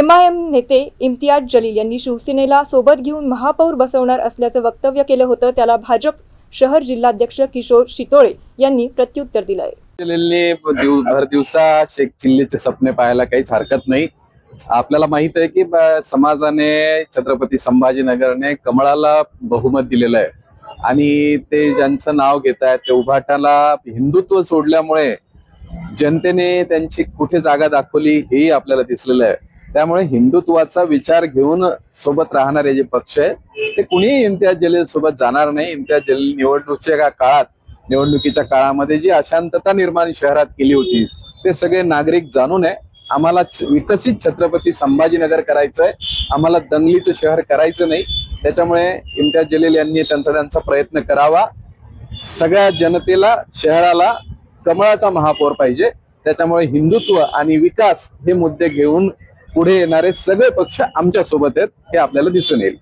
MIM नेते इम्तियाज जलील यांनी शिवसेनेला सोबत घेऊन महापौर बसवणार असल्याचं वक्तव्य केलं होतं. त्याला भाजप शहर जिल्हाध्यक्ष किशोर शितोळे यांनी प्रत्युत्तर दिलंय. जलीलने दिव- भर दिवसा शेख चिल्लीचे सपने पाहायला काहीच हरकत नाही. आपल्याला माहीत आहे की ब- समाजाने छत्रपती संभाजीनगरने कमळाला बहुमत दिलेलं आहे. आणि ते ज्यांचं नाव घेत आहेत ते उभाटाला हिंदुत्व सोडल्यामुळे जनतेने त्यांची कुठे जागा दाखवली हेही आपल्याला दिसलेलं आहे. त्यामुळे हिंदुत्वाचा विचार घेऊन सोबत राहणारे जे पक्ष आहेत ते कुणीही इम्तियाज जलील सोबत जाणार नाही. इम्तियाज जलील निवडणुकीच्या काळात निवडणुकीच्या काळामध्ये जी अशांतता निर्माण शहरात केली होती ते सगळे नागरिक जाणून आहे आम्हाला छ- विकसित छत्रपती संभाजीनगर करायचं आहे आम्हाला दंगलीचं शहर करायचं नाही. त्याच्यामुळे इम्तियाज जलील यांनी त्यांचा त्यांचा प्रयत्न करावा. सगळ्या जनतेला शहराला कमळाचा महापौर पाहिजे. त्याच्यामुळे हिंदुत्व आणि विकास हे मुद्दे घेऊन पुढे येणारे सगळे पक्ष आमच्यासोबत आहेत हे आपल्याला दिसून येईल.